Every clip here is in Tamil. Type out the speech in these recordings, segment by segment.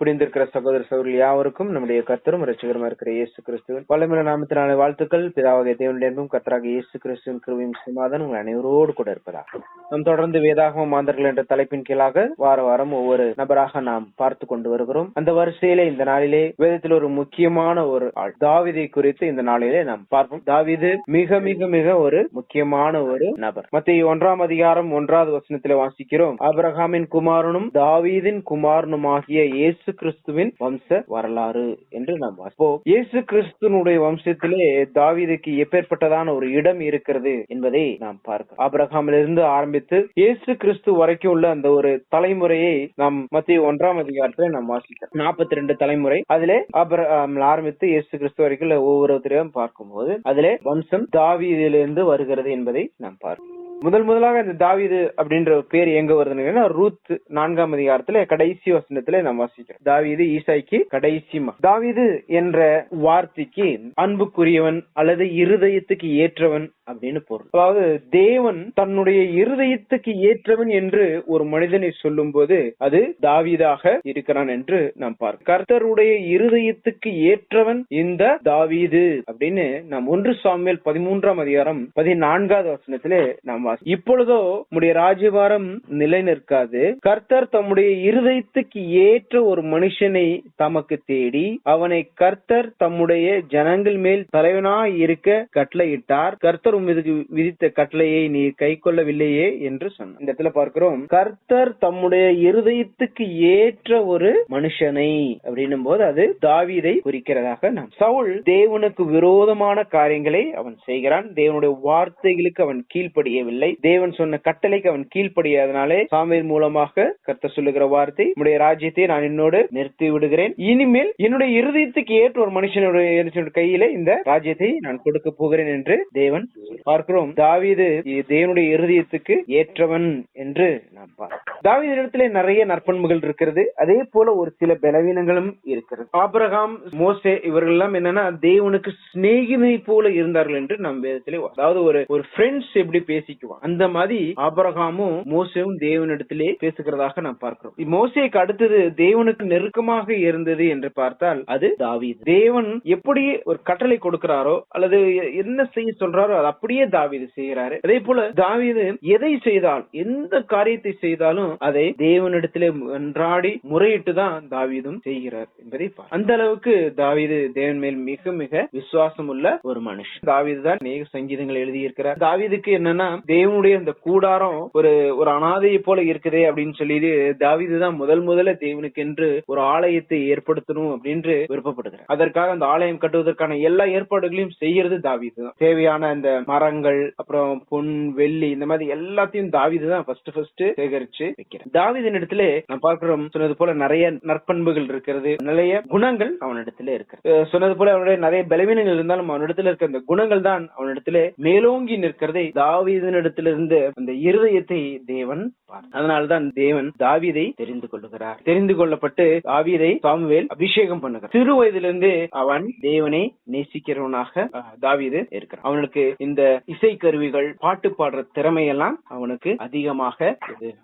குடிந்திருக்கிற சகோதர சகோதரர்கள் யாவருக்கும் நம்முடைய கத்தரும் ரசிகரமா இருக்கிற இயேசு கிறிஸ்துவின் பலமில நாமத்தினால வாழ்த்துக்கள். பிதாவாகிய தேவனுடைய கத்தராக இயேசு கிறிஸ்துவின் கிருவியும் சமாதானம் உங்கள் அனைவரோடு கூட இருப்பதா நாம் தொடர்ந்து வேதாகம மாந்தர்கள் என்ற தலைப்பின் கீழாக வார வாரம் ஒவ்வொரு நபராக நாம் பார்த்து கொண்டு வருகிறோம். அந்த வரிசையிலே இந்த நாளிலே வேதத்தில் ஒரு முக்கியமான ஒரு ஆள் தாவிதை குறித்து இந்த நாளிலே நாம் பார்ப்போம். தாவிது மிக மிக மிக ஒரு முக்கியமான ஒரு நபர். மத்திய ஒன்றாம் அதிகாரம் ஒன்றாவது வசனத்திலே வாசிக்கிறோம். ஆபிரகாமின் குமாரனும் தாவீதின் குமாரனுமாகிய இயேசு கிறிஸ்துவின் வம்ச வரலாறு என்று நாம் வாசிப்போம். இயேசு கிறிஸ்துனுடைய வம்சத்திலே தாவீதுக்கு எப்பேற்பட்டதான ஒரு இடம் இருக்கிறது என்பதை நாம் பார்க்கிறோம் ஆபிரகாமிலிருந்து ஆரம்பித்து இயேசு கிறிஸ்து வரைக்கும் உள்ள அந்த ஒரு தலைமுறையை நாம் மத்திய ஒன்றாம் அதிகாரத்தில் நாம் வாசிக்கிறோம். நாற்பத்தி ரெண்டு தலைமுறை. அதிலே ஆபிரகாமில் ஆரம்பித்து இயேசு கிறிஸ்து வரைக்கும் உள்ள ஒவ்வொருத்தரையும் பார்க்கும்போது அதிலே வம்சம் தாவீதிலிருந்து வருகிறது என்பதை நாம் பார்க்கிறோம் முதல் முதலாக இந்த தாவீது அப்படின்ற பேர் எங்க வருதுன்னு ரூத் நான்காம் அதிகாரத்துல கடைசி வசனத்துல நாம் வாசிக்கிறோம் தாவீது ஈசாய்க்கு கடைசி தாவிது தாவீது என்ற வார்த்தைக்கு அன்புக்குரியவன் அல்லது இருதயத்துக்கு ஏற்றவன் அப்படின்னு பொருள். அதாவது தேவன் தன்னுடைய இருதயத்துக்கு ஏற்றவன் என்று ஒரு மனிதனை சொல்லும் போது அது தாவீதாக இருக்கிறான் என்று நாம் பார்க்க கர்த்தருடைய இருதயத்துக்கு ஏற்றவன் இந்த தாவீது அப்படின்னு நாம் ஒன்று சாமியல் பதிமூன்றாம் அதிகாரம் பதினான்காவது வசனத்திலே நாம் வாசி இப்பொழுதோ உம்முடைய ராஜ்யபாரம் நிலை நிற்காது கர்த்தர் தம்முடைய இருதயத்துக்கு ஏற்ற ஒரு மனுஷனை தமக்கு தேடி அவனை கர்த்தர் தம்முடைய ஜனங்கள் மேல் தலைவனாய் இருக்க கட்டளையிட்டார். கர்த்தர் உமது விதித்த கட்டளையை நீ கை கொள்ளவில்லையே என்று சொன்னார். இந்த இடத்துல பார்க்கிறோம் கர்த்தர் தம்முடைய இருதயத்துக்கு ஏற்ற ஒரு மனுஷனை அப்படின்னும் போது அது தாவீதை குறிக்கிறதாக நாம். சவுல் தேவனுக்கு விரோதமான காரியங்களை அவன் செய்கிறான். தேவனுடைய வார்த்தைகளுக்கு அவன் கீழ்ப்படியவில்லை. தேவன் சொன்ன கட்டளைக்கு அவன் கீழ்ப்படியாதனாலே சாமியின் மூலமாக கர்த்த சொல்லுகிற வார்த்தை உடைய ராஜ்யத்தை நான் என்னோடு நிறுத்தி விடுகிறேன். இனிமேல் என்னுடைய இருதயத்துக்கு ஏற்ற ஒரு மனுஷனுடைய கையில இந்த ராஜ்யத்தை நான் கொடுக்க போகிறேன் என்று தேவன் பார்க்கிறோம். தாவீது தேவனுடைய இருதயத்துக்கு ஏற்றவன் என்று நாம் பார்க்கிறோம். தாவீது இடத்துல நிறைய நற்பண்புகள் இருக்கிறது. அதே போல ஒரு சில பலவீனங்களும் இருக்கிறது. ஆபிரகாம் மோசே இவர்கள் எல்லாம் என்னன்னா தேவனுக்கு சிநேகிதை போல இருந்தார்கள் என்று நம் வேதத்திலே அதாவது ஒரு ஒரு ஃப்ரெண்ட்ஸ் எப்படி பேசிக்குவான் அந்த மாதிரி ஆபரகாமும் மோசையும் தேவனிடத்திலே பேசுகிறதாக நாம் பார்க்கிறோம். மோசேக்கு அடுத்தது தேவனுக்கு நெருக்கமாக இருந்தது என்று பார்த்தால் அது தாவீது. தேவன் எப்படி ஒரு கட்டளை கொடுக்கிறாரோ அல்லது என்ன செய்ய சொல்றாரோ அது அப்படியே தாவீது செய்கிறாரு. அதே போல தாவீது எதை செய்தால் எந்த காரியத்தை செய்தாலும் அதை தேவனிடத்திலே அன்றாடி முறையிட்டு தான் தாவீதும் செய்கிறார் என்பதை அந்த அளவுக்கு தாவீது தேவன் மேல் மிக மிக விசுவாசம் உள்ள ஒரு மனுஷன். தாவீது தான் அநேக சங்கீதங்கள் எழுதியிருக்கிறார். தாவீதுக்கு என்னன்னா தேவனுடைய அந்த கூடாரம் ஒரு ஒரு அனாதையை போல இருக்குதே அப்படின்னு சொல்லிட்டு தாவீது தான் முதல் முதல்ல தேவனுக்கென்று ஒரு ஆலயத்தை ஏற்படுத்தணும் அப்படின்னு விருப்பப்படுகிறார். அதற்காக அந்த ஆலயம் கட்டுவதற்கான எல்லா ஏற்பாடுகளையும் செய்யறது தாவீது தான். தேவையான அந்த மரங்கள் அப்புறம் பொன் வெள்ளி இந்த மாதிரி எல்லாத்தையும் தாவீது தான் ஃபர்ஸ்ட் ஃபர்ஸ்ட் சேகரிச்சு வைக்கிறார். தாவிதன் இடத்துல நான் பார்க்கிறோம் சொன்னது போல நிறைய நற்பண்புகள் இருக்கிறது நிறைய குணங்கள் அவனிடத்துல இருக்கு சொன்னது போல அவனுடைய நிறைய பலவீனங்கள் இருந்தாலும் அவனிடத்துல இருக்க அந்த குணங்கள் தான் அவனிடத்துல மேலோங்கி நிற்கிறதை தாவிதன் இருந்து அந்த இருதயத்தை தேவன் பார்த்தார். அதனால்தான் தேவன் தாவிதை தெரிந்து கொள்ளுகிறார். தெரிந்து கொள்ளப்பட்டு தாவிதை சாமுவேல் அபிஷேகம் பண்ணுகிறார். சிறு வயதிலிருந்து அவன் தேவனை நேசிக்கிறவனாக தாவிது இருக்கிறான். அவனுக்கு இந்த இசை கருவிகள் பாட்டு பாடுற திறமையெல்லாம் அவனுக்கு அதிகமாக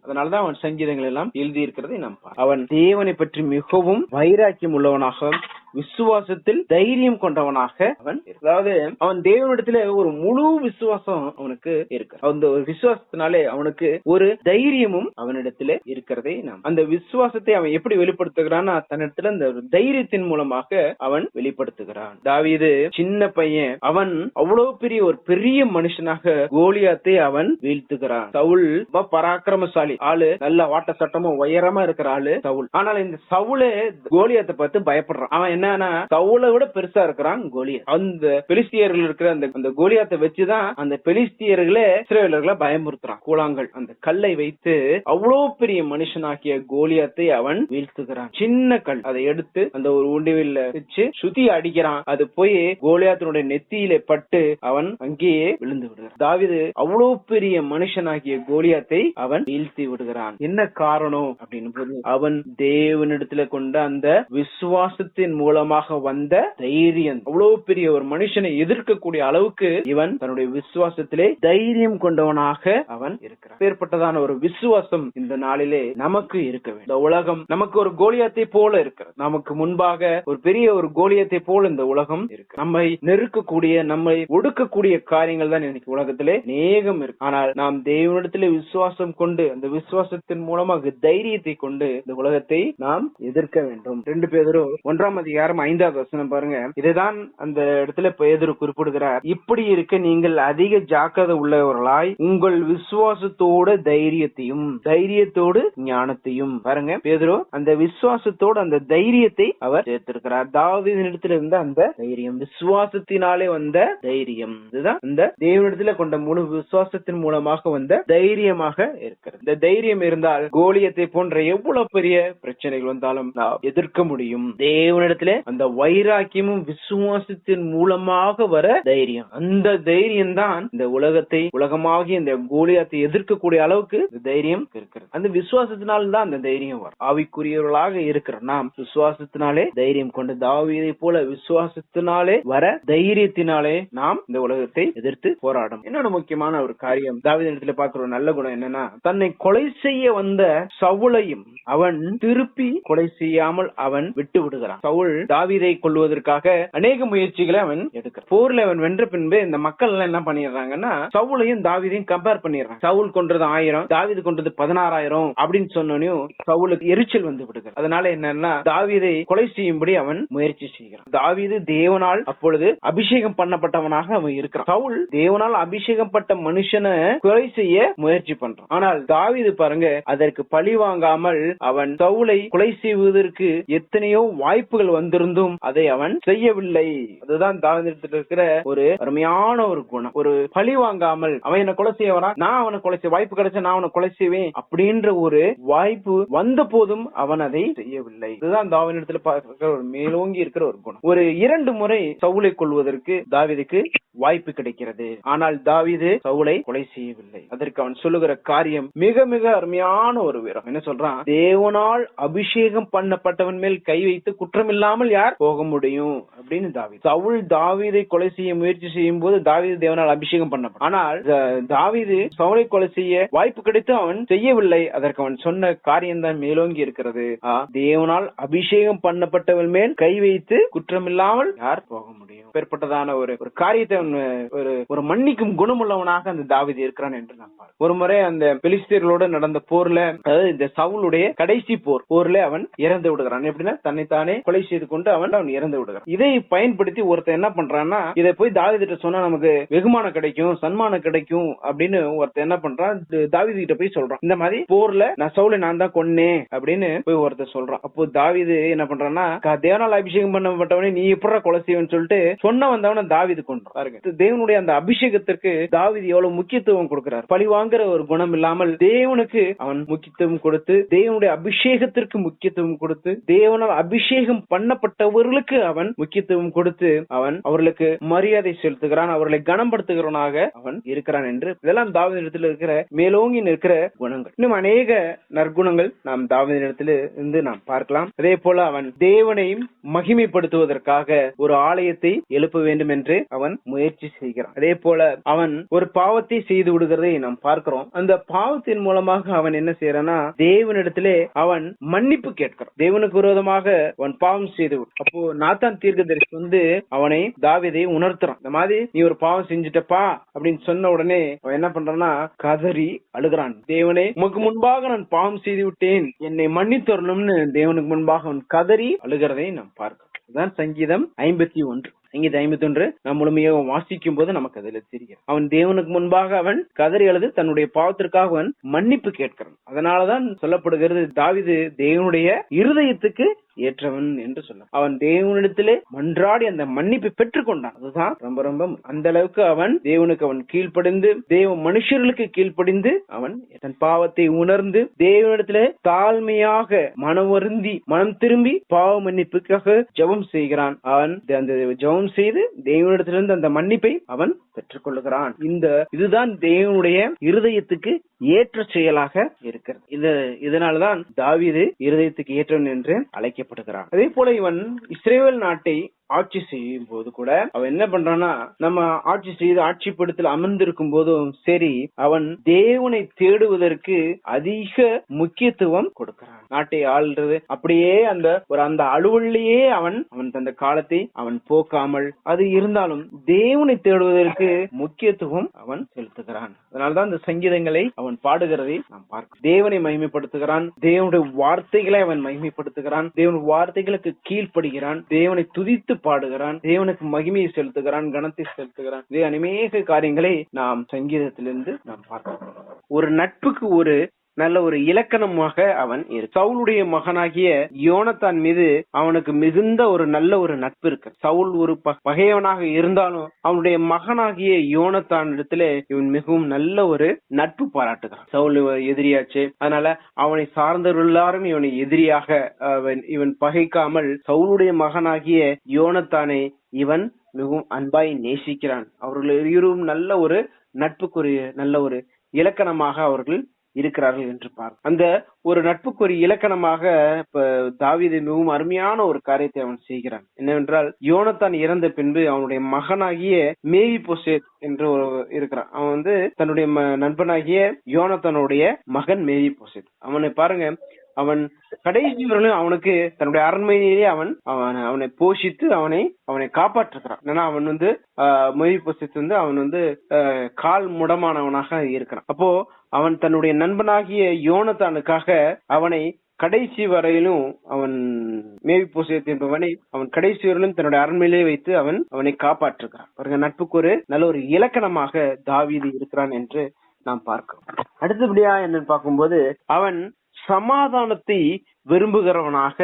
அதனாலதான் அவன் சங்கீதங்கள் எல்லாம் எழுதி இருக்கிறதை நாம் அவன் தேவனை பற்றி மிகவும் வைராக்கியம் உள்ளவனாக விசுவாசத்தில் தைரியம் கொண்டவனாக அவன் அதாவது அவன் தேவனிடத்துல ஒரு முழு விசுவாசம் அவனுக்கு இருக்கு அந்த ஒரு விசுவாசத்தினாலே அவனுக்கு ஒரு தைரியமும் அவனிடத்துல இருக்கிறதை நாம் அந்த விசுவாசத்தை அவன் எப்படி வெளிப்படுத்துகிறான் தன்னிடத்துல அந்த தைரியத்தின் மூலமாக அவன் வெளிப்படுத்துகிறான். தாவீது சின்ன பையன் அவன் அவ்வளவு பெரிய ஒரு பெரிய மனுஷனாக கோலியாத்தை அவன் வீழ்த்துகிறான். சவுல் பராக்கிரமசாலி. ஆளு நல்ல வாட்ட சட்டமும் உயரமா இருக்கிற ஆளு சவுல். ஆனால் இந்த சவுலே கோலியாத்தை பார்த்து பயப்படுறான். அவன் என்னன்னா சவுலை விட பெருசா இருக்கிறான் கோலியா அந்த பெலிஸ்தியர்கள் இருக்கிற அந்த அந்த கோலியாத்தை வச்சுதான் அந்த பெலிஸ்தியர்களே இஸ்ரேலர்களை பயமுறுத்துறான். கூழாங்கல். அந்த கல்லை வைத்து அவ்வளவு பெரிய மனுஷனாக்கிய கோலியாத்தை அவன் வீழ்த்துகிறான். சின்ன கல். அதை எடுத்து அந்த ஒரு உண்டிவில் வச்சு சுத்தி அடிக்கிறான். அது போய் கோலியாத்தினுடைய நெத்தியில பட்டு அவன் அங்கேயே விழுந்து விடுகிறான். தாவிது அவ்வளவு பெரிய மனுஷனாகிய கோலியாத்தை அவன் வீழ்த்தி விடுகிறான். என்ன காரணம் அப்படின்னு அவன் தேவனிடத்துல கொண்ட அந்த விசுவாசத்தின் மூலம் மூலமாக வந்த தைரியம். அவ்வளவு பெரிய ஒரு மனுஷனை எதிர்க்கக்கூடிய அளவுக்கு இவன் தன்னுடைய விசுவாசத்திலே தைரியம் கொண்டவனாக அவன் இருக்கிறான். ஏற்பட்டதான ஒரு விசுவாசம் இந்த நாளிலே நமக்கு இருக்க வேண்டும். இந்த உலகம் நமக்கு ஒரு கோலியத்தை போல இருக்கிறது. நமக்கு முன்பாக ஒரு பெரிய ஒரு கோலியத்தை போல இந்த உலகம் இருக்கு. நம்மை நெருக்கக்கூடிய நம்மை ஒடுக்கக்கூடிய காரியங்கள் தான் இன்னைக்கு உலகத்திலே நேகம் இருக்கு. ஆனால் நாம் தேவனிடத்திலே விசுவாசம் கொண்டு அந்த விசுவாசத்தின் மூலமாக தைரியத்தை கொண்டு இந்த உலகத்தை நாம் எதிர்க்க வேண்டும். ரெண்டு பேரும் ஒன்றாம் அதிகாரம் ஐந்தாவது வசனம் பாருங்க. இதுதான் அந்த இடத்துல பேதரு குறிப்பிடுகிறார். இப்படி இருக்க நீங்கள் அதிக ஜாக்கிரதை உள்ளவர்களாய் உங்கள் விசுவாசத்தோட தைரியத்தையும் தைரியத்தோடு ஞானத்தையும். பாருங்க பேதுரு அந்த விசுவாசத்தோட அந்த தைரியத்தை அவர் சேர்த்திருக்கிறார். தாவீதினிடத்தில் இருந்த அந்த தைரியம் விசுவாசத்தினாலே வந்த தைரியம். இதுதான் இந்த தேவனிடத்துல கொண்ட முழு விசுவாசத்தின் மூலமாக வந்த தைரியமாக இருக்கிறது. இந்த தைரியம் இருந்தால் கோலியத்தை போன்ற எவ்வளவு பெரிய பிரச்சனைகள் வந்தாலும் நாம் எதிர்க்க முடியும். தேவனிடத்தில் அந்த வைராக்கியமும் விசுவாசத்தின் மூலமாக வர தைரியம். அந்த தைரியம் தான் இந்த உலகத்தை உலகமாகி இந்த கோலியாத்தை எதிர்க்கக்கூடிய அளவுக்கு தைரியம் இருக்கிறது. அந்த விசுவாசத்தினால் தான் அந்த தைரியம் வரும். ஆவிக்குரியவர்களாக இருக்கிற நாம் விசுவாசத்தினாலே தைரியம் கொண்டு தாவியதை போல விசுவாசத்தினாலே வர தைரியத்தினாலே நாம் இந்த உலகத்தை எதிர்த்து போராடும் இன்னொரு முக்கியமான ஒரு காரியம். தாவீதத்துல பார்க்கிற ஒரு நல்ல குணம் என்னன்னா தன்னை கொலை செய்ய வந்த சவுளையும் அவன் திருப்பி கொலை செய்யாமல் அவன் விட்டு விடுகிறான். சவுல் தாவீதை கொள்வதற்காக அநேக முயற்சிகளை அவன் எடுக்கிறான். போர்ல அவன் வென்ற பின்பு இந்த மக்கள் எல்லாம் என்ன பண்ணிடுறாங்கன்னா சவுலையும் தாவீதையும் கம்பேர் பண்ணிடுறான். சவுல் கொன்றது ஆயிரம் தாவீது கொன்றது பதினாறாயிரம் அப்படின்னு சொன்னோனையும் சவுலுக்கு எரிச்சல் வந்து விடுகிறது அதனால என்னன்னா தாவீதை கொலை செய்யும்படி அவன் முயற்சி செய்கிறான். தாவீது தேவனால் அப்பொழுது அபிஷேகம் பண்ணப்பட்டவனாக அவன் இருக்கிறான். சவுல் தேவனால் அபிஷேகம் பட்ட மனுஷனை கொலை செய்ய முயற்சி பண்றான். ஆனால் தாவீது பாருங்க அதற்கு பழி வாங்காமல் அவன் சவுலை கொலை செய்வதற்கு எத்தனையோ வாய்ப்புகள் வந்து வந்திருந்தும் அதை அவன் செய்யவில்லை. அதுதான் தாவீதத்தில் இருக்கிற ஒரு அருமையான ஒரு குணம். ஒரு பழி வாங்காமல் அவன் என்ன கொலை செய்ய வரான் நான் அவனை கொலை செய்ய வாய்ப்பு கிடைச்ச நான் அவனை கொலை செய்வேன் அப்படின்ற ஒரு வாய்ப்பு வந்த போதும் அவன் அதை செய்யவில்லை. இதுதான் தாவீதத்தில் பார்க்கிற ஒரு மேலோங்கி இருக்கிற ஒரு குணம். ஒரு இரண்டு முறை சவுளை கொள்வதற்கு தாவிதுக்கு வாய்ப்பு கிடைக்கிறது. ஆனால் தாவிது சவுளை கொலை செய்யவில்லை. அதற்கு அவன் சொல்லுகிற காரியம் மிக மிக அருமையான ஒரு வீரம். என்ன சொல்றான்? தேவனால் அபிஷேகம் பண்ணப்பட்டவன் மேல் கை வைத்து குற்றமில்லாமல் யார்? போக முடியும் அப்படின்னு தாவி சவுல் தாவீதை கொலை செய்ய முயற்சி செய்யும் போது தாவீது தேவனால் அபிஷேகம் பண்ணப்படும். ஆனால் தாவீது சவுலை கொலை செய்ய வாய்ப்பு கிடைத்து அவன் செய்யவில்லை. அதற்கு அவன் சொன்ன காரியம் தான் மேலோங்கி இருக்கிறது. தேவனால் அபிஷேகம் பண்ணப்பட்டவன் மேல் கை வைத்து குற்றமில்லாமல் யார்? போக முடியும். பேர்பட்டதான ஒரு ஒரு காரியத்தை ஒரு ஒரு மன்னிக்கும் குணமுள்ளவனாக அந்த தாவீது இருக்கிறான் என்று நான் பார்க்கிறேன். ஒரு முறை அந்த பெலிஸ்தீர்களோட நடந்த போர்ல அதாவது இந்த சவுளுடைய கடைசி போர் போர்ல அவன் இறந்து விடுகிறான். எப்படின்னா தன்னைத்தானே கொலை செய்து கொண்டு அவன் அவன் இறந்து விடுகிறான். இதை பயன்படுத்தி ஒருத்தன் என்ன பண்றான்னா இதை போய் தாவீதிட்ட சொன்னா நமக்கு வெகுமானம் கிடைக்கும் சன்மானம் கிடைக்கும் அப்படின்னு ஒருத்தன் என்ன பண்றான் தாவீது கிட்ட போய் சொல்றான். இந்த மாதிரி போர்ல நான் சவுளை நான் தான் கொன்னேன் அப்படின்னு போய் ஒருத்தர் சொல்றான். அப்போ தாவிது என்ன பண்றான்னா தேவனால் அபிஷேகம் பண்ணப்பட்டவனே நீ எப்படி கொலை செய்வன்னு சொல்லிட்டு சொன்ன வந்தவன தாவிது கொண்டு பாருங்க தேவனுடைய அந்த அபிஷேகத்திற்கு தாவிது எவ்வளவு முக்கியத்துவம் கொடுக்கிறார். பழி வாங்குற ஒரு குணம் இல்லாமல் தேவனுக்கு அவன் முக்கியத்துவம் கொடுத்து தேவனுடைய அபிஷேகத்திற்கு முக்கியத்துவம் கொடுத்து தேவனால் அபிஷேகம் பண்ண பண்ணப்பட்டவர்களுக்கு அவன் முக்கியத்துவம் கொடுத்து அவன் அவர்களுக்கு மரியாதை செலுத்துகிறான் அவர்களை கனப்படுத்துகிறவனாக அவன் இருக்கிறான் என்று இதெல்லாம் தாவீதிடத்தில் இருக்கிற மேலோங்கி நிற்கிற குணங்கள். இன்னும் அநேக நற்குணங்கள் நாம் தாவீதிடத்தில் இருந்து நாம் பார்க்கலாம். அதே போல அவன் தேவனையும் மகிமைப்படுத்துவதற்காக ஒரு ஆலயத்தை எழுப்ப வேண்டும் என்று அவன் முயற்சி செய்கிறான். அதே போல அவன் ஒரு பாவத்தை செய்து விடுகிறதை நாம் பார்க்கிறோம். அந்த பாவத்தின் மூலமாக அவன் என்ன செய்யறானா தேவனிடத்திலே அவன் மன்னிப்பு கேட்கிறான். தேவனுக்கு விரோதமாக அவன் பாவம் செய்து அப்போ நாத்தான் தீர்க்கதரிசி வந்து அவனை தாவிதை உணர்த்துறான். இந்த மாதிரி நீ ஒரு பாவம் செஞ்சுட்டப்பா அப்படின்னு சொன்ன உடனே அவன் என்ன பண்றான்னா கதறி அழுகிறான். தேவனே உமக்கு முன்பாக நான் பாவம் செய்து விட்டேன். என்னை மன்னித்தரணும்னு தேவனுக்கு முன்பாக அவன் கதறி அழுகிறதை நாம் பார்க்கிறோம். இதுதான் சங்கீதம் ஐம்பத்தி ஒன்று. சங்கீதம் ஐம்பத்தி ஒன்று நாம் முழுமையாக வாசிக்கும் போது நமக்கு அதுல தெரியும் அவன் தேவனுக்கு முன்பாக அவன் கதறி அழுது தன்னுடைய பாவத்திற்காக அவன் மன்னிப்பு கேட்கிறான். அதனாலதான் சொல்லப்படுகிறது தாவிது தேவனுடைய இருதயத்துக்கு ஏற்றவன் என்று சொல்ல அவன் தேவனிடத்திலே மன்றாடி அந்த மன்னிப்பை பெற்றுக்கொண்டான். அதுதான் ரொம்ப ரொம்ப அந்த அளவுக்கு அவன் தேவனுக்கு அவன் கீழ்ப்படிந்து தேவ மனுஷர்களுக்கு கீழ்ப்படிந்து அவன் தன் பாவத்தை உணர்ந்து தேவனிடத்திலே தாழ்மையாக மனம் வருந்தி மனம் திரும்பி பாவ மன்னிப்புக்காக ஜெபம் செய்கிறான். அவன் அந்த ஜெபம் செய்து தேவனிடத்திலிருந்து அந்த மன்னிப்பை அவன் பெற்றுக்கொள்கிறான் இந்த இதுதான் தேவனுடைய இருதயத்துக்கு ஏற்ற செயலாக இருக்கிறது. இது இதனாலதான் தாவிது இருதயத்துக்கு ஏற்றவன் என்று அழைக்க அழைக்கப்படுகிறான் அதே போல இவன் இஸ்ரேல் நாட்டை ஆட்சி செய்யும் போது கூட அவன் என்ன பண்றான்னா நம்ம ஆட்சி செய்து ஆட்சிப்படுத்தல் அமர்ந்திருக்கும் போதும் சரி அவன் தேவனை தேடுவதற்கு அதிக முக்கியத்துவம் கொடுக்கிறான். நாட்டை ஆள்றது அப்படியே அந்த ஒரு அந்த அலுவலிலேயே அவன் அவன் தந்த காலத்தை அவன் போக்காமல் அது இருந்தாலும் தேவனை தேடுவதற்கு முக்கியத்துவம் அவன் செலுத்துகிறான். அதனால்தான் இந்த சங்கீதங்களை அவன் பாடுகிறதை நாம் பார்க்க தேவனை மகிமைப்படுத்துகிறான் தேவனுடைய வார்த்தைகளை அவன் மகிமைப்படுத்துகிறான் தேவனுடைய வார்த்தைகளுக்கு கீழ்ப்படுகிறான் தேவனை துதித்து பாடுகிறான் தேவனுக்கு மகிமையை செலுத்துகிறான் கனத்தை செலுத்துகிறான். இதே அநேக காரியங்களை நாம் சங்கீதத்திலிருந்து நாம் பார்க்கிறோம். ஒரு நட்புக்கு ஒரு நல்ல ஒரு இலக்கணமாக அவன் சவுளுடைய மகனாகிய யோனத்தான் மீது அவனுக்கு மிகுந்த ஒரு நல்ல ஒரு நட்பு இருக்கு. சவுல் ஒரு பகையவனாக பகைவனாக இருந்தாலும் அவனுடைய மகனாகிய யோனத்தான் இடத்துல இவன் மிகவும் நல்ல ஒரு நட்பு பாராட்டுகிறான். சவுல் எதிரியாச்சு. அதனால அவனை சார்ந்தவர்கள் எல்லாரும் இவனை எதிரியாக அவன் இவன் பகைக்காமல் சவுளுடைய மகனாகிய யோனத்தானை இவன் மிகவும் அன்பாய் நேசிக்கிறான். அவர்கள் இருவரும் நல்ல ஒரு நட்புக்குரிய நல்ல ஒரு இலக்கணமாக அவர்கள் இருக்கிறார்கள் என்று பார்க்க அந்த ஒரு நட்புக்கு ஒரு இலக்கணமாக இப்ப தாவீது மிகவும் அருமையான ஒரு காரியத்தை அவன் செய்கிறான். என்னவென்றால் யோனத்தான் இறந்த பின்பு அவனுடைய மகனாகிய மேவி போசேத் என்று ஒரு இருக்கிறான். அவன் வந்து தன்னுடைய ம- நண்பனாகிய யோனத்தனுடைய மகன் மேவி போசேத் அவனை பாருங்க அவன் கடைசி வரையிலும் அவனுக்கு தன்னுடைய அரண்மனையிலேயே அவன் அவன் அவனை போஷித்து அவனை அவனை காப்பாற்றுகிறான். ஏன்னா அவன் வந்து மொழி போஷித்து வந்து அவன் வந்து ஆஹ், கால் முடமானவனாக இருக்கிறான். அப்போ அவன் தன்னுடைய நண்பனாகிய யோனத்தானுக்காக அவனை கடைசி வரையிலும் அவன் மேவி போசியத் என்பவனை அவன் கடைசி வரையிலும் தன்னுடைய அரண்மையிலே வைத்து அவன் அவனை காப்பாற்றுகிறான். பாருங்க நட்புக்கு ஒரு நல்ல ஒரு இலக்கணமாக தாவீது இருக்கிறான் என்று நாம் பார்க்கிறோம். அடுத்தபடியா என்னன்னு பார்க்கும்போது அவன் சமாதானத்தை விரும்புகிறவனாக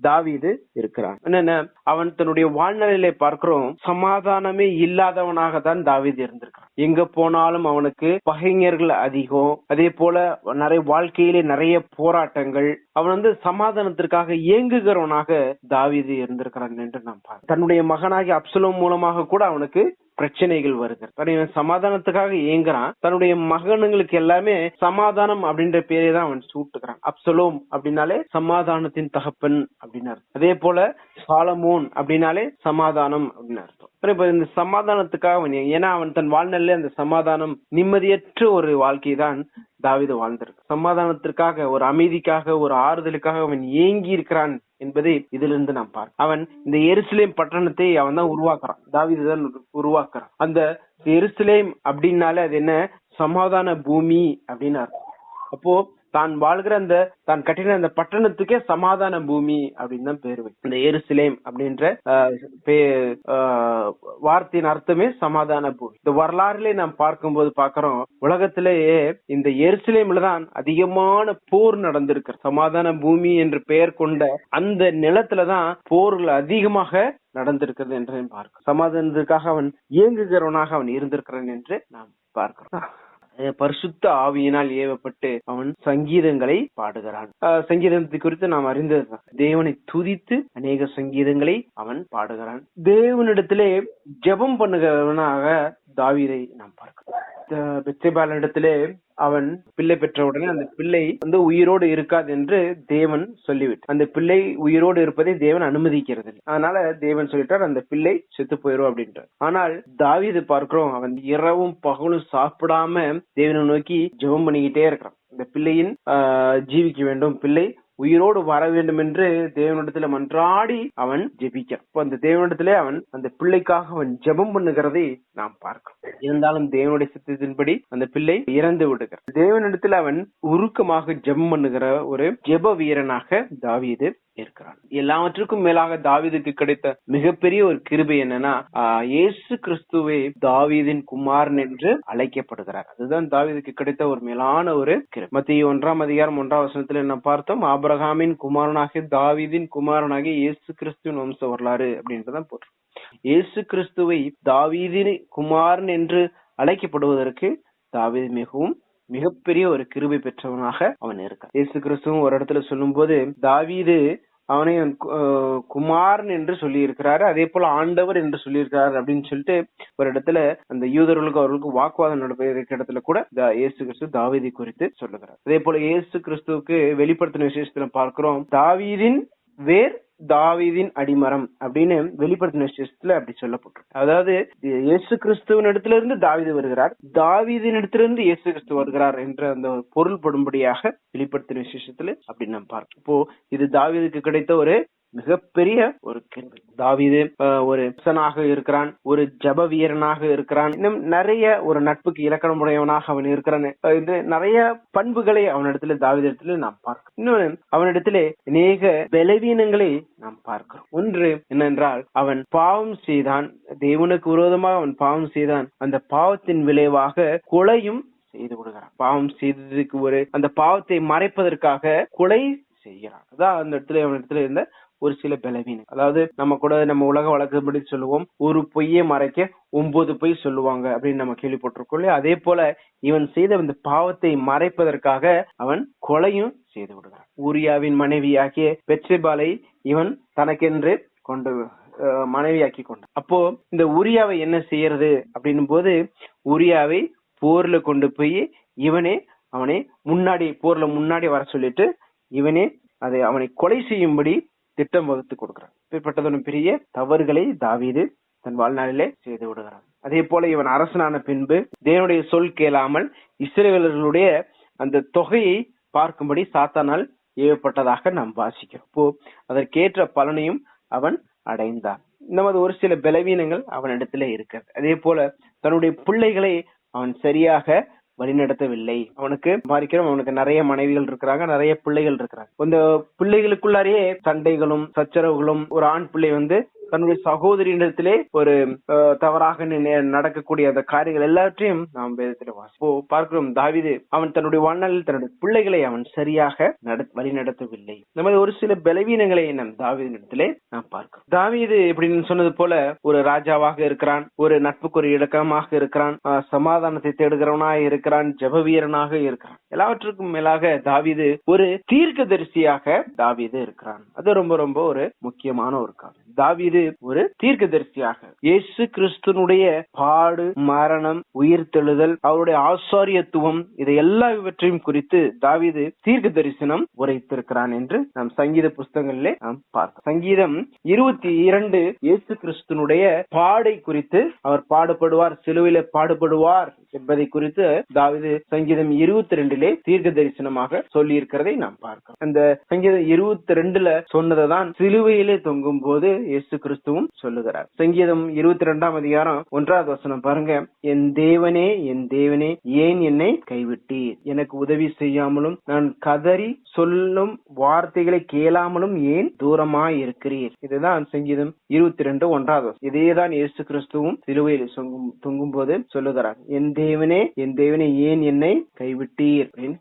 தாவீது இருக்கிறான். என்னென்ன? அவன் தன்னுடைய வாழ்நிலையில பார்க்கிறோம் சமாதானமே இல்லாதவனாக தான் தாவீது இருந்திருக்கான் எங்க போனாலும் அவனுக்கு பகைஞர்கள் அதிகம். அதே போல நிறைய வாழ்க்கையிலே நிறைய போராட்டங்கள். அவன் வந்து சமாதானத்திற்காக இயங்குகிறவனாக தாவீது இருந்திருக்கிறான் என்று நாம் தன்னுடைய மகனாகி அப்சலோம் மூலமாக கூட அவனுக்கு பிரச்சனைகள் வருது. தன்னுடைய இவன் சமாதானத்துக்காக ஏங்குறான் தன்னுடைய மகனுங்களுக்கு எல்லாமே சமாதானம் அப்படின்ற பேரே தான் அவன் சூட்டுக்கிறான். அப்சலோம் அப்படின்னாலே சமாதானத்தின் தகப்பன் அப்படின்னு அர்த்தம். அதே போல சாலமோன் அப்படின்னாலே சமாதானம் அப்படின்னு அர்த்தம். இப்ப இந்த சமாதானத்துக்காக அவன் ஏன்னா அவன் தன் வாழ்நாளிலே அந்த சமாதானம் நிம்மதியற்ற ஒரு வாழ்க்கை தான் தாவித வாழ்ந்திருக்கு சமாதானத்திற்காக ஒரு அமைதிக்காக ஒரு ஆறுதலுக்காக அவன் ஏங்கி இருக்கிறான் என்பதை இதிலிருந்து நாம் பார்க்க அவன் இந்த எருசலேம் பட்டணத்தை அவன் தான் உருவாக்குறான். தாவிது தான் உருவாக்குறான். அந்த எருசலேம் அப்படின்னாலே அது என்ன? சமாதான பூமி அப்படின்னு அர்த்தம். அப்போ தான் வாழ்கிற அந்த தான் கட்டின அந்த பட்டணத்துக்கே சமாதான பூமி அப்படின்னு தான் பேர் இந்த எருசலேம் அப்படின்ற வார்த்தையின் அர்த்தமே சமாதான பூமி. இந்த வரலாறுல நாம் பார்க்கும்போது பாக்குறோம் உலகத்திலேயே இந்த எருசலேம்ல தான் அதிகமான போர் நடந்திருக்கு சமாதான பூமி என்று பெயர் கொண்ட அந்த நிலத்துலதான் போர்கள் அதிகமாக நடந்திருக்கிறது என்று பார்க்கிறோம். சமாதானத்திற்காக அவன் இயங்குகிறவனாக அவன் இருந்திருக்கிறான் என்று நாம் பார்க்கிறோம். பரிசுத்த ஆவியினால் ஏவப்பட்டு அவன் சங்கீதங்களை பாடுகிறான். சங்கீதத்தை குறித்து நாம் அறிந்ததுதான் தேவனை துதித்து அநேக சங்கீதங்களை அவன் பாடுகிறான். தேவனிடத்திலே ஜெபம் பண்ணுகிறவனாக தாவீதை நாம் பார்க்கிறோம். பெத்தேபாலிடத்திலே அவன் பிள்ளை பெற்ற உடனே அந்த பிள்ளை வந்து உயிரோடு இருக்காது என்று தேவன் சொல்லிவிட்டு அந்த பிள்ளை உயிரோடு இருப்பதை தேவன் அனுமதிக்கிறது அதனால தேவன் சொல்லிட்டார் அந்த பிள்ளை செத்து போயிரும் அப்படின்றார். ஆனால் தாவிது பார்க்கிறோம் அவன் இரவும் பகலும் சாப்பிடாம தேவனை நோக்கி ஜெபம் பண்ணிக்கிட்டே இருக்கிறான். இந்த பிள்ளையின் ஆஹ், ஜீவிக்க வேண்டும். பிள்ளை உயிரோடு வர வேண்டும் என்று தேவனிடத்துல மன்றாடி அவன் ஜெபிக்கிறான். இப்போ அந்த தேவனிடத்துல அவன் அந்த பிள்ளைக்காக அவன் ஜெபம் பண்ணுகிறதை நாம் பார்க்கிறோம். இருந்தாலும் தேவனுடைய சித்தத்தின்படி அந்த பிள்ளை இறந்து விடுகிறான். தேவனிடத்துல அவன் உருக்கமாக ஜெபம் பண்ணுகிற ஒரு ஜெப வீரனாக தாவியது இருக்கிறான். எல்லாவற்றுக்கும் மேலாக தாவீதுக்கு கிடைத்த மிகப்பெரிய ஒரு கிருபை என்னன்னா ஆஹ், இயேசு கிறிஸ்துவே தாவீதின் குமாரன் என்று அழைக்கப்படுகிறார். அதுதான் தாவீதுக்கு கிடைத்த ஒரு மேலான ஒரு கிருபை. மத்திய ஒன்றாம் அதிகாரம் ஒன்றாம் வசனத்துல என்ன பார்த்தோம்? ஆபிரகாமின் குமாரனாகிய தாவீதின் குமாரனாகிய இயேசு கிறிஸ்துவின் வம்ச வரலாறு அப்படின்றதான் போட்டு இயேசு கிறிஸ்துவை தாவீதின் குமாரன் என்று அழைக்கப்படுவதற்கு தாவீது மிகவும் மிகப்பெரிய ஒரு கிருபை பெற்றவனாக அவன் இருக்கான். இயேசு கிறிஸ்துவும் ஒரு இடத்துல சொல்லும்போது தாவீது அவனை குமாரன் என்று சொல்லி இருக்கிறாரு அதே போல ஆண்டவர் என்று சொல்லி இருக்கிறாரு அப்படின்னு சொல்லிட்டு ஒரு இடத்துல அந்த யூதர்களுக்கு அவர்களுக்கு வாக்குவாதம் நடப்பதற்கு இடத்துல கூட இயேசு கிறிஸ்து தாவீதி குறித்து சொல்லுகிறார். அதே போல இயேசு கிறிஸ்துவுக்கு வெளிப்படுத்தின விசேஷத்துல பார்க்கிறோம் தாவீதின் வேர் தாவீதின் அடிமரம் அப்படின்னு வெளிப்படுத்தின விசேஷத்துல அப்படி சொல்லப்பட்டிருக்கு. அதாவது இயேசு கிறிஸ்துவின் இடத்துல இருந்து தாவீது வருகிறார் தாவீதின் இடத்திலிருந்து இயேசு கிறிஸ்து வருகிறார் என்ற அந்த பொருள்படும்படியாக வெளிப்படுத்தின விசேஷத்துல அப்படின்னு நம்ம பார்க்கிறோம். இப்போ இது தாவீதுக்கு கிடைத்த ஒரு மிகப்பெரிய ஒரு கேள்வி தாவீது ஒரு அரசனாக இருக்கிறான் ஒரு ஜப வீரனாக இருக்கிறான். இன்னும் நிறைய ஒரு நட்புக்கு இலக்கணம் உடையவனாக அவன் இருக்கிறான். இது நிறைய பண்புகளை அவனிடத்துல தாவீதத்துல நாம் பார்க்கிறோம். இன்னொன்னு அவனிடத்திலே அநேக பலவீனங்களை நாம் பார்க்கிறோம். ஒன்று என்னென்றால் அவன் பாவம் செய்தான் தேவனுக்கு விரோதமாக அவன் பாவம் செய்தான் அந்த பாவத்தின் விளைவாக கொலையும் செய்து விடுகிறான். பாவம் செய்ததுக்கு ஒரு அந்த பாவத்தை மறைப்பதற்காக கொலை செய்கிறான். அதான் அந்த இடத்துல அவன் இடத்துல இருந்த ஒரு சில பலவீனம் அதாவது நம்ம கூட நம்ம உலக வழக்கப்படி சொல்லுவோம் ஒரு பொய்யை மறைக்க ஒன்பது பொய் சொல்லுவாங்க அப்படின்னு நம்ம கேள்விப்பட்டிருக்கோம் இல்லையா? அதே போல இவன் செய்த இந்த பாவத்தை மறைப்பதற்காக அவன் கொலையும் செய்து விடுகிறான். ஊரியாவின் மனைவியாகிய பெட்ரிபாலை இவன் தனக்கென்று கொண்டு மனைவியாக்கி கொண்டான். அப்போ இந்த உரியாவை என்ன செய்யறது அப்படின்னும் போது உரியாவை போர்ல கொண்டு போய் இவனே அவனை முன்னாடி போர்ல முன்னாடி வர சொல்லிட்டு இவனே அதை அவனை கொலை செய்யும்படி திட்டம் வகுத்து கொடுக்கிறான். பிற்பட்டதனும் பெரிய தவறுகளை தாவீது தன் வாழ்நாளிலே செய்து விடுகிறான். அதே போல இவன் அரசனான பின்பு தேவனுடைய சொல் கேளாமல் இஸ்ரேலர்களுடைய அந்த தொகையை பார்க்கும்படி சாத்தானால் ஏவப்பட்டதாக நாம் வாசிக்கிறோம். இப்போ அதற்கேற்ற பலனையும் அவன் அடைந்தான். நமது ஒரு சில பலவீனங்கள் அவனிடத்துல இருக்கிறது. அதே போல தன்னுடைய பிள்ளைகளை அவன் சரியாக வழிநடத்தவில்லை. அவனுக்கு பாதிக்கிறோம் அவனுக்கு நிறைய மனைவிகள் இருக்கிறாங்க. நிறைய பிள்ளைகள் இருக்கிறாங்க. இந்த பிள்ளைகளுக்குள்ளாரியே சண்டைகளும் சச்சரவுகளும் ஒரு ஆண் பிள்ளை வந்து தன்னுடைய சகோதரியிடத்திலே ஒரு அஹ், தவறாக நடக்கக்கூடிய அந்த காரியங்கள் எல்லாவற்றையும் நாம் வேதத்தில் வாசிப்போம் பார்க்கிறோம். தாவீது அவன் தன்னுடைய வாழ்நாளில் தன்னுடைய பிள்ளைகளை அவன் சரியாக வழி நடத்தவில்லை நமது ஒரு சில பலவீனங்களை நம் தாவீதினிடத்திலே நாம் பார்க்கிறோம். தாவீது எப்படின்னு சொன்னது போல ஒரு ராஜாவாக இருக்கிறான் ஒரு நட்புக்கு ஒரு இலக்கமாக இருக்கிறான் சமாதானத்தை தேடுகிறவனாக இருக்கிறான் ஜபவீரனாக இருக்கிறான். எல்லாவற்றுக்கும் மேலாக தாவீது ஒரு தீர்க்கதரிசியாக தாவீது இருக்கிறான். அது ரொம்ப ரொம்ப ஒரு முக்கியமான ஒரு காரணம் தாவீது ஒரு தீர்க்கதரிசியாக. இயேசு கிறிஸ்துனுடைய பாடு மரணம் உயிர்த்தெழுதல் அவருடைய ஆசாரியத்துவம் இதை எல்லாவற்றையும் குறித்து தாவீது தீர்க்க தரிசனம் உரைத்திருக்கிறான் என்று நாம் சங்கீத புஸ்தகங்களிலே நாம் பார்த்தோம். சங்கீதம் இருபத்தி இரண்டு இயேசு கிறிஸ்துனுடைய பாடை குறித்து அவர் பாடுபடுவார் சிலுவையில பாடுபடுவார் என்பதை குறித்து தாவீது சங்கீதம் இருபத்தி ரெண்டிலே தீர்க்க தரிசனமாக சொல்லி இருக்கிறதை நாம் பார்க்கிறோம். அந்த சங்கீதம் இருபத்தி ரெண்டுல சொன்னதுதான் சிலுவையிலே தொங்கும் போது இயேசு கிறிஸ்துவும் சொல்லுகிறார். சங்கீதம் இருபத்தி ரெண்டாம் அதிகாரம் ஒன்றாவது வசனம் பாருங்க. என் தேவனே என் தேவனே ஏன் என்னை கைவிட்டீர்? எனக்கு உதவி செய்யாமலும் நான் கதறி சொல்லும் வார்த்தைகளை கேளாமலும் ஏன் தூரமா இருக்கிறீர் இதுதான் சங்கீதம் இருபத்தி ரெண்டு ஒன்றாவது இதேதான் இயேசு கிறிஸ்துவும் சிலுவையில் தொங்கும் போது சொல்லுகிறார். என் தேவனே என் தேவனே ஏன் என்னை கைவிட்டீர்? அப்படின்னு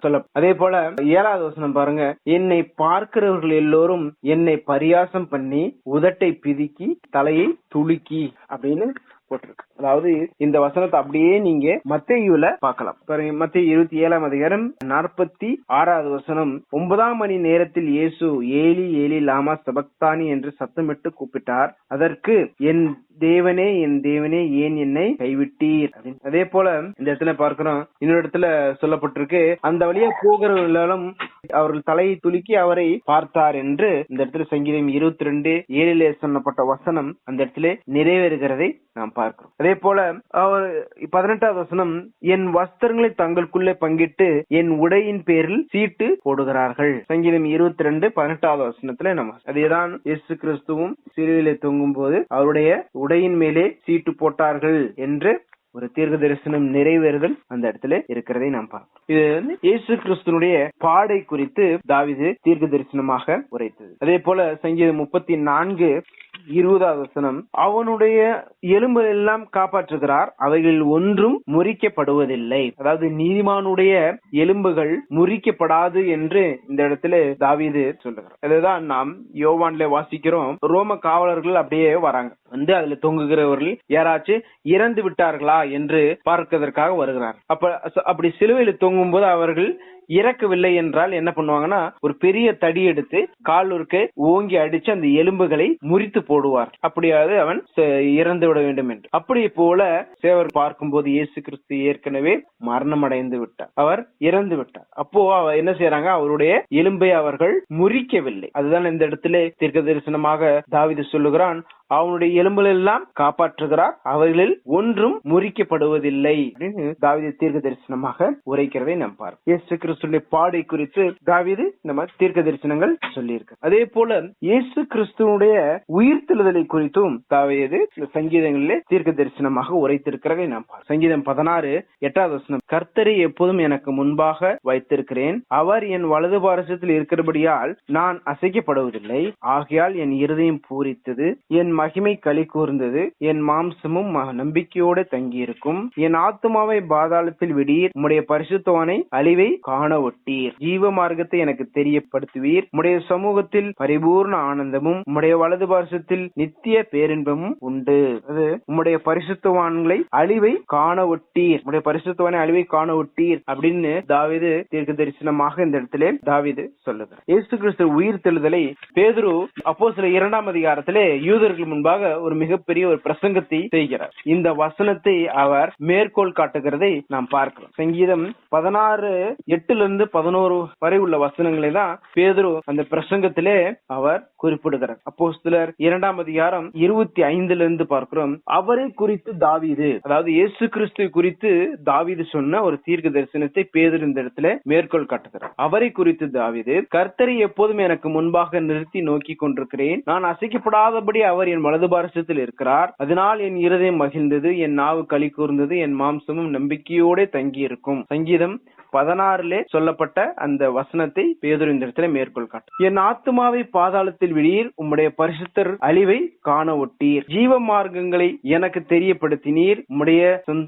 சொல்ல அதே போல ஏழாவது வசனம் பாருங்க. என்னை பார்க்கிறவர்கள் எல்லோரும் என்னை பரியாசம் பண்ணி உதட்டை பிதுக்கி தலையை துளுக்கி அப்படின்னு போட்டிருக்கு. அதாவது இந்த வசனத்தை அப்படியே நீங்க மத்தேயுல பார்க்கலாம். மத்திய இருபத்தி ஏழாம் அதிகாரம் நாற்பத்தி ஆறாவது வசனம். ஒன்பதாம் மணி நேரத்தில் இயேசு ஏலி ஏலி லாமா சபக்தானி என்று சத்தமிட்டு கூப்பிட்டார். அதற்கு என் தேவனே என் தேவனே ஏன் என்னை கைவிட்டீர்? அதே போல இந்த இடத்துல பார்க்கிறோம் இன்னொரு இடத்துல சொல்லப்பட்டிருக்கு அந்த வழியா போகிறவர்களும் அவர்கள் தலையை துலுக்கி அவரை பார்த்தார் என்று இந்த இடத்துல சங்கீதம் இருபத்தி ரெண்டு ஏழிலே சொன்னப்பட்ட வசனம் அந்த இடத்துல நிறைவேறுகிறதை நாம் பார்க்கிறோம். அதே போல அவர் பதினெட்டாவது வசனம் என் வஸ்திரங்களை தங்களுக்குள்ளே பங்கிட்டு என் உடையின் பேரில் சீட்டு போடுகிறார்கள். சங்கீதம் இருபத்தி ரெண்டு பதினெட்டாவது வசனத்துல நம்ம அதேதான் இயேசு கிறிஸ்துவும் சிறுவிலே தொங்கும் போது அவருடைய உடையின் மேலே சீட்டு போட்டார்கள் என்று ஒரு தீர்க்க தரிசனம் நிறைவேறுதல் அந்த இடத்துல இருக்கிறதை நாம் பார்க்கிறோம். இது வந்து இயேசு கிறிஸ்தனுடைய பாடை குறித்து தாவிது தீர்க்க தரிசனமாக உரைத்தது. அதே போல சங்கீதம் முப்பத்தி நான்கு இருபதாவது வசனம் அவனுடைய எலும்பு எல்லாம் காப்பாற்றுகிறார் அவைகளில் ஒன்றும் முறிக்கப்படுவதில்லை. அதாவது நீதிமானுடைய எலும்புகள் முறிக்கப்படாது என்று இந்த இடத்துல தாவீது சொல்லுகிறார். அதுதான் நாம் யோவான்ல வாசிக்கிறோம். ரோம காவலர்கள் அப்படியே வராங்க. வந்து அதுல தொங்குகிறவர்கள் யாராச்சும் இறந்து விட்டார்களா என்று பார்ப்பதற்காக வருகிறார் அப்ப அப்படி சிலுவையில் தொங்கும் போது அவர்கள் இறக்கவில்லை என்றால் என்ன பண்ணுவாங்கன்னா ஒரு பெரிய தடி எடுத்து காலூருக்கு ஓங்கி அடிச்சு அந்த எலும்புகளை முறித்து போடுவார். அப்படியாவது அவன் இறந்து விட வேண்டும் என்று. அப்படி போல சேவர் பார்க்கும்போது இயேசு கிறிஸ்து ஏற்கனவே மரணம் அடைந்து விட்டார். அவர் இறந்து விட்டார். அப்போ அவர் என்ன செய்யறாங்க அவருடைய எலும்பை அவர்கள் முறிக்கவில்லை. அதுதான் இந்த இடத்துல தீர்க்க தரிசனமாக தாவீது சொல்லுகிறான். அவனுடைய எலும்புகள் எல்லாம் காப்பாற்றுகிறார். அவர்களில் ஒன்றும் முறிக்கப்படுவதில்லை அப்படின்னு தாவித தீர்க்க தரிசனமாக உரைக்கிறதை நாம் பார்ப்போம். இயேசு சொல்லி பாடை குறித்து தாவிது நம்ம தீர்க்க தரிசனங்கள் சொல்லியிருக்கு அதே போல இயேசு கிறிஸ்துவனுடைய உயிர்த்தெழுதலை குறித்தும் தாவியது சங்கீதங்களிலே தீர்க்க தரிசனமாக உரைத்திருக்கிறதை நாம் சங்கீதம் பதினாறு எட்டாவது வசனம் கர்த்தரை எப்போதும் எனக்கு முன்பாக வைத்திருக்கிறேன். அவர் என் வலது பாரசத்தில் இருக்கிறபடியால் நான் அசைக்கப்படுவதில்லை. ஆகையால் என் இருதயம் பூரித்தது என் மகிமை களி கூர்ந்தது என் மாம்சமும் நம்பிக்கையோடு தங்கியிருக்கும். என் ஆத்மாவை பாதாளத்தில் விடீர் உம்முடைய பரிசுத்தவனை அழிவை காண ஒட்டீர் ஜீவ மார்க்கத்தை எனக்கு தெரியப்படுத்துவீர். உடைய சமூகத்தில் பரிபூர்ண ஆனந்தமும் உம்முடைய வலது பாரசத்தில் நித்திய பேரின்பமும் உண்டு. அது உம்முடைய பரிசுத்தவான்களை அழிவை காண ஒட்டீர். உடைய பரிசுத்தவானை அழிவை காண ஒட்டீர் அப்படின்னு தாவிது தீர்க்க தரிசனமாக இந்த இடத்திலே தாவிது சொல்லுகிறார். இயேசு கிறிஸ்து உயிர் தெழுதலை பேதுரு அப்போ சில இரண்டாம் அதிகாரத்திலே யூதர்கள் முன்பாக ஒரு மிகப்பெரிய ஒரு பிரசங்கத்தை செய்கிறார். இந்த வசனத்தை அவர் மேற்கோள் காட்டுகிறதை நாம் பார்க்கிறோம். சங்கீதம் பதினாறு எட்டு இருந்து பதினோரு வரை உள்ள வசனங்களை தான் பேதுரு அந்த பிரசங்கத்திலே அவர் குறிப்பிடுகிறார். அப்போ சிலர் இரண்டாம் அதிகாரம் இருபத்தி ஐந்துல இருந்து பார்க்கிறோம். அவரை குறித்து தாவீது அதாவது இயேசு கிறிஸ்து குறித்து தாவீது சொன்ன ஒரு தீர்க்க தரிசனத்தை பேதுரு இந்த இடத்துல மேற்கோள் காட்டுகிறார். அவரை குறித்து தாவீது கர்த்தரை எப்போதும் எனக்கு முன்பாக நிறுத்தி நோக்கி கொண்டிருக்கிறேன். நான் அசைக்கப்படாதபடி அவர் என் வலது பாரசத்தில் இருக்கிறார். அதனால் என் இருதயம் மகிழ்ந்தது என் நாவு களி கூர்ந்தது என் மாம்சமும் நம்பிக்கையோட தங்கி இருக்கும் சங்கீதம் பதினாறுலே சொல்லப்பட்ட அந்த வசனத்தை பேதுரு இந்த இடத்துல காட்டும் என் ஆத்மாவை பாதாளத்தில் விடீர் உம்முடைய பரிசுத்தர் அழிவை காண ஒட்டீர். ஜீவ மார்க்கங்களை எனக்கு தெரியப்படுத்தினீர் உம்முடைய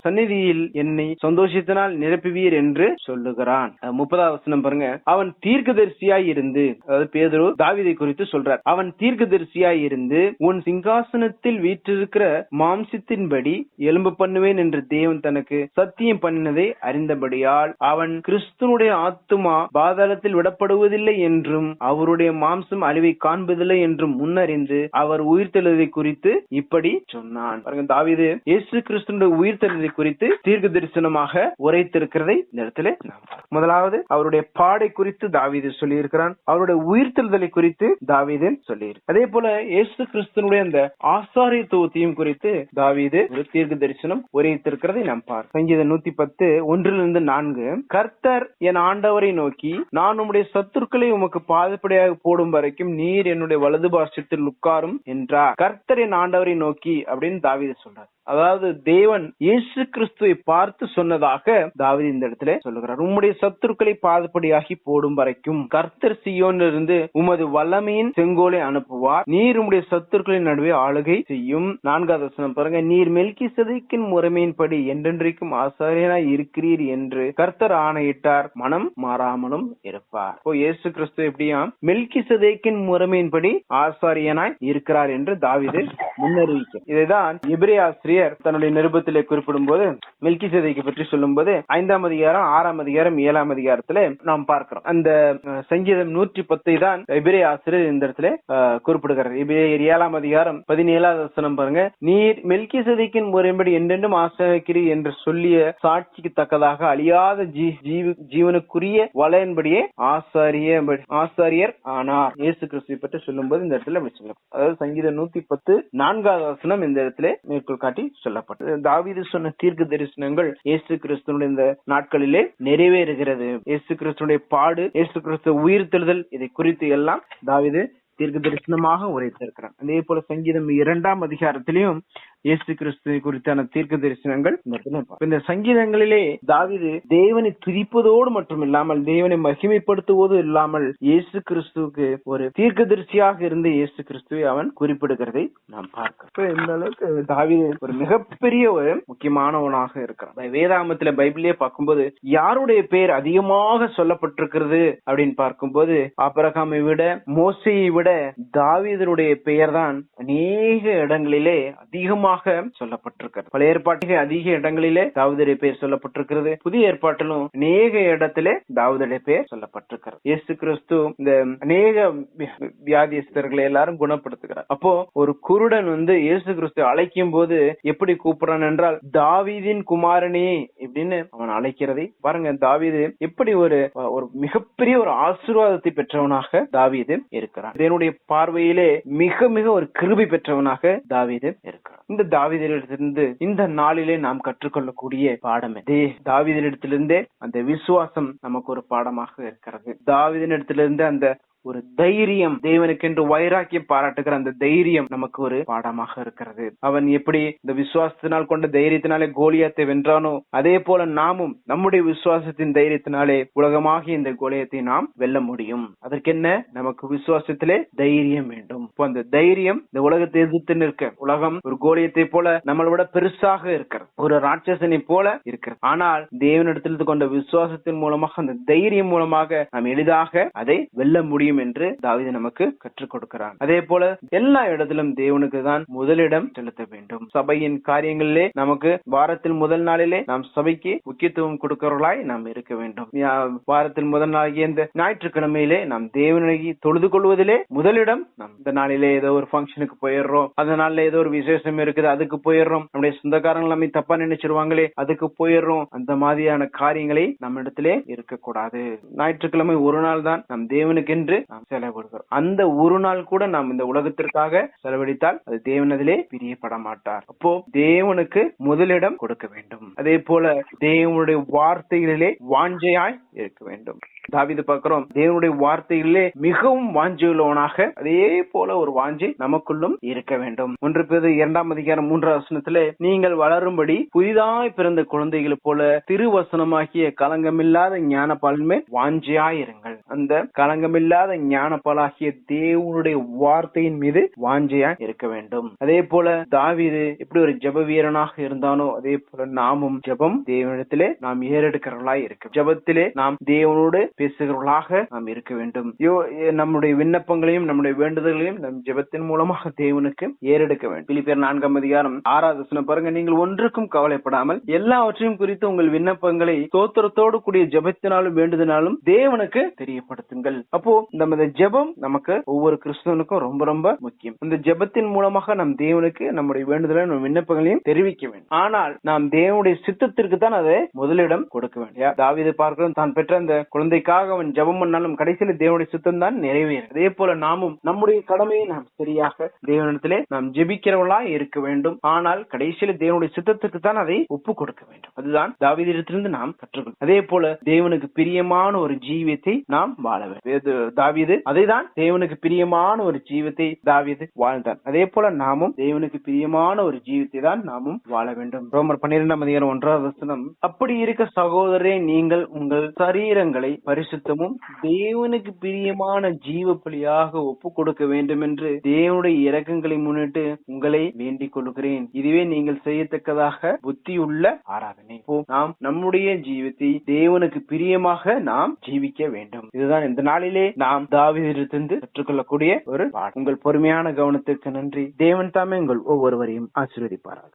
சந்நிதியில் என்னை சந்தோஷத்தினால் நிரப்புவீர் என்று சொல்லுகிறான். முப்பதாவது வசனம் பாருங்க. அவன் தீர்க்கதரிசியாய் இருந்து அதாவது பேதுரு தாவிதை குறித்து சொல்றார். அவன் தீர்க்கதரிசியாய் இருந்து உன் சிங்காசனத்தில் வீற்றிருக்கிற மாம்சத்தின்படி எலும்பு பண்ணுவேன் என்று தேவன் தனக்கு சத்தியம் பண்ணினதை அறிந்தபடியால் அவன் கிறிஸ்துனுடைய ஆத்துமா பாதாளத்தில் விடப்படுவதில்லை என்றும் அவருடைய மாம்சம் அழிவை காண்பதில்லை என்றும் முன்னறிந்து அவர் உயிர்த்தெழுதை குறித்து இப்படி சொன்னான். தாவிது இயேசு கிறிஸ்துனுடைய உயிர்த்தெழுதை குறித்து தீர்க்க தரிசனமாக உரைத்திருக்கிறதை இந்த இடத்துல முதலாவது அவருடைய பாடை குறித்து தாவீது சொல்லியிருக்கிறான். அவருடைய உயிர்த்தெழுதலை குறித்து தாவீது சொல்லியிரு. அதே போல இயேசு கிறிஸ்துனுடைய அந்த ஆசாரியத்துவத்தையும் குறித்து தாவீது ஒரு தீர்க்க தரிசனம் உரைத்திருக்கிறதை நாம் சங்கீத நூத்தி பத்து ஒன்றிலிருந்து நான்கு. கர்த்தர் என் ஆண்டவரை நோக்கி நான் உம்முடைய சத்துருக்களை உமக்கு பாதப்படியாக போடும் வரைக்கும் நீர் என்னுடைய வலது பாசத்தில் உட்காரும் என்றார். கர்த்தர் என் ஆண்டவரை நோக்கி அப்படின்னு தாவித சொல்றார். அதாவது தேவன் இயேசு கிறிஸ்துவை பார்த்து சொன்னதாக தாவது இந்த இடத்துல சொல்லுகிறார். உம்முடைய சத்துருக்களை பாதுபடியாகி போடும் வரைக்கும் கர்த்தர் சியோனிலிருந்து உமது வல்லமையின் செங்கோலை அனுப்புவார். நீர் உம்முடைய சத்துருக்களின் நடுவே ஆளுகை செய்யும். நான்காவது வசனம் பாருங்க. நீர் மெல்கி சதைக்கின் முறைமையின்படி என்றென்றைக்கும் ஆசாரியனாய் இருக்கிறீர் என்று கர்த்தர் ஆணையிட்டார். மனம் மாறாமலும் இருப்பார். இப்போ இயேசு கிறிஸ்து எப்படியா? மெல்கி சதைக்கின் முறைமையின்படி ஆசாரியனாய் இருக்கிறார் என்று தாவீது முன்னறிவிக்கும் இதைதான் எபிரே ஆசிரியர் ஆசிரியர் தன்னுடைய நிருபத்திலே குறிப்பிடும் போது மெல்கி சதைக்கு பற்றி சொல்லும் போது ஐந்தாம் அதிகாரம் ஆறாம் அதிகாரம் ஏழாம் அதிகாரத்துல நாம் பார்க்கிறோம். அந்த சங்கீதம் நூற்றி பத்தை தான் எபிரே ஆசிரியர் இந்த இடத்துல குறிப்பிடுகிறார். எபிரேயர் ஏழாம் அதிகாரம் பதினேழாவது வசனம் பாருங்க. நீர் மில்கி சதைக்கின் முறைப்படி என்றென்றும் ஆசிரியக்கிறீர் என்று சொல்லிய சாட்சிக்கு தக்கதாக அழியாத ஜீவனுக்குரிய வலையின்படியே ஆசாரிய ஆசாரியர் ஆனார். இயேசு கிறிஸ்துவை பற்றி சொல்லும்போது இந்த இடத்துல அதாவது சங்கீதம் நூத்தி பத்து நான்காவது வசனம் இந்த இடத்துல மேற்கோள் காட்டி சொல்லப்பட்டது. தாவீது சொன்ன தீர்க்க தரிசனங்கள் இயேசு கிறிஸ்துவனுடைய இந்த நாட்களிலே நிறைவேறுகிறது. இயேசு கிறிஸ்துவனுடைய பாடு இயேசு கிறிஸ்து உயிர்த்தெழுதல் இதை குறித்து எல்லாம் தாவீது தீர்க்க தரிசனமாக உரைத்திருக்கிறான் அதே போல சங்கீதம் இரண்டாம் அதிகாரத்திலையும் இயேசு கிறிஸ்து குறித்தான தீர்க்க தரிசனங்கள் இந்த சங்கீதங்களிலே தாவீது தேவனை துதிப்பதோடு மட்டும் இல்லாமல் தேவனை மகிமைப்படுத்துவதோ இல்லாமல் இயேசு கிறிஸ்துவுக்கு ஒரு தீர்க்கதரிசியாக இருந்த இயேசு கிறிஸ்துவை அவன் குறிப்பிடுகிறதை நாம் பார்க்கிறோம். இந்த அளவுக்கு தாவீது ஒரு மிகப்பெரிய ஒரு முக்கியமானவனாக இருக்கிறான். வேதாகமத்துல பைபிளே பார்க்கும்போது யாருடைய பெயர் அதிகமாக சொல்லப்பட்டிருக்கிறது அப்படின்னு பார்க்கும்போது ஆபரகாமை விட மோசையை விட தாவீதனுடைய பெயர் தான் அநேக இடங்களிலே அதிகமாக மூலமாக சொல்லப்பட்டிருக்கிறது. பல ஏற்பாட்டிலே அதிக இடங்களிலே தாவூதுடைய பெயர் சொல்லப்பட்டிருக்கிறது. புதிய ஏற்பாட்டிலும் அநேக இடத்திலே தாவூதுடைய பெயர் சொல்லப்பட்டிருக்கிறது. இயேசு கிறிஸ்து இந்த அநேக வி- வியாதிஸ்தர்களை எல்லாரும் குணப்படுத்துகிறார். அப்போ ஒரு குருடன் வந்து இயேசு கிறிஸ்து அழைக்கும் போது எப்படி கூப்பிடுறான் என்றால் தாவீதின் குமாரனே இப்படின்னு அவன் அழைக்கிறதை பாருங்க. தாவீது எப்படி ஒரு ஒரு மிகப்பெரிய ஒரு ஆசீர்வாதத்தை பெற்றவனாக தாவீது இருக்கிறான். இதனுடைய பார்வையிலே மிக மிக ஒரு கிருபி பெற்றவனாக தாவீது இருக்கிறான். இந்த தாவிதரிடத்திலிருந்து இந்த நாளிலே நாம் கற்றுக்கொள்ளக்கூடிய பாடம் இது. தாவிதரிடத்திலிருந்தே அந்த விசுவாசம் நமக்கு ஒரு பாடமாக இருக்கிறது. தாவிதனிடத்திலிருந்து அந்த ஒரு தைரியம் தேவனுக்கென்று வைராக்கியம் பாராட்டுகிற அந்த தைரியம் நமக்கு ஒரு பாடமாக இருக்கிறது. அவன் எப்படி இந்த விசுவாசத்தினால் கொண்ட தைரியத்தினாலே கோலியத்தை வென்றானோ அதே போல நாமும் நம்முடைய விசுவாசத்தின் தைரியத்தினாலே உலகமாக இந்த கோலியத்தை நாம் வெல்ல முடியும். அதற்கென்ன? நமக்கு விசுவாசத்திலே தைரியம் வேண்டும். இப்போ அந்த தைரியம் இந்த உலகத்தை எதிர்த்து நிற்க உலகம் ஒரு கோலியத்தை போல நம்மளை விட பெருசாக இருக்கிறது. ஒரு ராட்சசனை போல இருக்கிறது. ஆனால் தேவனிடத்தில் கொண்ட விசுவாசத்தின் மூலமாக அந்த தைரியம் மூலமாக நாம் எளிதாக அதை வெல்ல முடியும். என்று தாவிது நமக்கு கற்றுக் கொடுக்கிறான். அதே போல எல்லா இடத்திலும் தேவனுக்கு தான் முதலிடம் செலுத்த வேண்டும். சபையின் காரியங்களிலே நமக்கு வாரத்தில் முதல் நாளிலே நாம் சபைக்கு முக்கியத்துவம் கொடுக்கிறவர்களாய் நாம் இருக்க வேண்டும். வாரத்தில் முதல் நாளாகிய இந்த ஞாயிற்றுக்கிழமையிலே நாம் தேவனை தொழுது கொள்வதிலே முதலிடம் நாம் இந்த நாளிலே ஏதோ ஒரு ஃபங்க்ஷனுக்கு போயிடுறோம். அந்த நாளில் ஏதோ ஒரு விசேஷம் இருக்குது அதுக்கு போயிடுறோம். நம்முடைய சொந்தக்காரங்க நம்ம தப்பா நினைச்சிருவாங்களே அதுக்கு போயிடுறோம். அந்த மாதிரியான காரியங்களை நம்ம இடத்திலே இருக்கக்கூடாது. ஞாயிற்றுக்கிழமை ஒரு நாள் தான் நம் தேவனுக்கென்று நாம் செலவிடுகிறோம். அந்த ஒரு நாள் கூட நாம் இந்த உலகத்திற்காக செலவழித்தால் அது தேவனதிலே பிரியப்பட மாட்டார் அப்போ தேவனுக்கு முதலிடம் கொடுக்க வேண்டும். அதே போல தேவனுடைய வார்த்தைகளிலே வாஞ்சையாய் இருக்க வேண்டும். தாவிது பார்க்கிறோம் தேவனுடைய வார்த்தைகளிலே மிகவும் வாஞ்சியுள்ளவனாக அதே போல ஒரு வாஞ்சி நமக்குள்ளும் இருக்க வேண்டும். ஒன்று பேர் இரண்டாம் அதிகாரம் மூன்றாம் வசனத்திலே நீங்கள் வளரும்படி புதிதாய் பிறந்த குழந்தைகளை போல திருவசனமாகிய கலங்கமில்லாத ஞான மேல் வாஞ்சியாயிருங்கள். இருங்கள் அந்த கலங்கமில்லாத ஞானப்பாலாகிய தேவனுடைய வார்த்தையின் மீது வாஞ்சியா இருக்க வேண்டும். அதே போல தாவீது எப்படி ஒரு ஜப வீரனாக இருந்தானோ அதே போல நாமும் ஜெபம் தேவனிடத்திலே நாம் ஏறெடுக்கிறவர்களாய் இருக்க ஜெபத்திலே நாம் தேவனோடு பேசுகிறவர்களாக நாம் இருக்க வேண்டும். யோ- நம்முடைய விண்ணப்பங்களையும் நம்முடைய வேண்டுதல்களையும் நம் ஜெபத்தின் மூலமாக தேவனுக்கு ஏறெடுக்க வேண்டும். பிலிப்பியர் நான்காம் அதிகாரம் ஆறாவது பாருங்க. நீங்கள் ஒன்றுக்கும் கவலைப்படாமல் எல்லாவற்றையும் குறித்து உங்கள் விண்ணப்பங்களை தோத்திரத்தோடு கூடிய ஜெபத்தினாலும் வேண்டுதனாலும் தேவனுக்கு தெரியப்படுத்துங்கள். அப்போ நம்ம ஜெபம் நமக்கு ஒவ்வொரு கிறிஸ்தவனுக்கும் ரொம்ப ரொம்ப முக்கியம். இந்த ஜெபத்தின் மூலமாக நம் தேவனுக்கு நம்முடைய வேண்டுதலை நம் விண்ணப்பங்களையும் தெரிவிக்க வேண்டும். ஆனால் நாம் தேவனுடைய சித்தத்திற்கு தான் அதை முதலிடம் கொடுக்க வேண்டும். தாவிதை பார்க்கிறோம் தான் பெற்ற அந்த குழந்தைக்காக அவன் ஜபம் பண்ணாலும் கடைசியில தேவனுடைய சுத்தம் தான் நிறைவேறும். அதே போல நாமும் நம்முடைய கடமையை நாம் சரியாக தேவனிடத்திலே நாம் ஜெபிக்கிறவர்களா இருக்க வேண்டும். ஆனால் கடைசியில தேவனுடைய சித்தத்துக்கு தான் அதை ஒப்பு கொடுக்க வேண்டும். அதுதான் தாவீதிடத்திலிருந்து நாம் கற்றுக்கொள்ளும். அதே போல தேவனுக்கு பிரியமான ஒரு ஜீவியத்தை நாம் வாழ வேண்டும். வேது- தாவீது அதைதான் தேவனுக்கு பிரியமான ஒரு ஜீவத்தை தாவீது வாழ்ந்தான் அதே போல நாமும் தேவனுக்கு பிரியமான ஒரு ஜீவித்தை தான் நாமும் வாழ வேண்டும். ரோமர் பன்னிரெண்டாம் அதிகாரம் ஒன்றாவது வசனம் அப்படி இருக்க சகோதரரே நீங்கள் உங்கள் சரீரங்களை பரிசுத்தமும் தேவனுக்கு பிரியமான ஜீவ பலியாக ஒப்பு கொடுக்க வேண்டும் என்று தேவனுடைய இறக்கங்களை முன்னிட்டு உங்களை வேண்டிக் கொள்கிறேன். இதுவே நீங்கள் செய்யத்தக்கதாக புத்தியுள்ள ஆராதனை. நாம் நம்முடைய ஜீவித்தை தேவனுக்கு பிரியமாக நாம் ஜீவிக்க வேண்டும். இதுதான் இந்த நாளிலே நாம் தாவீதிலிருந்து கற்றுக்கொள்ளக்கூடிய ஒரு உங்கள் பொறுமையான கவனத்திற்கு நன்றி. தேவன் தாமே உங்கள் ஒவ்வொருவரையும் ஆசீர்வதிப்பார்கள்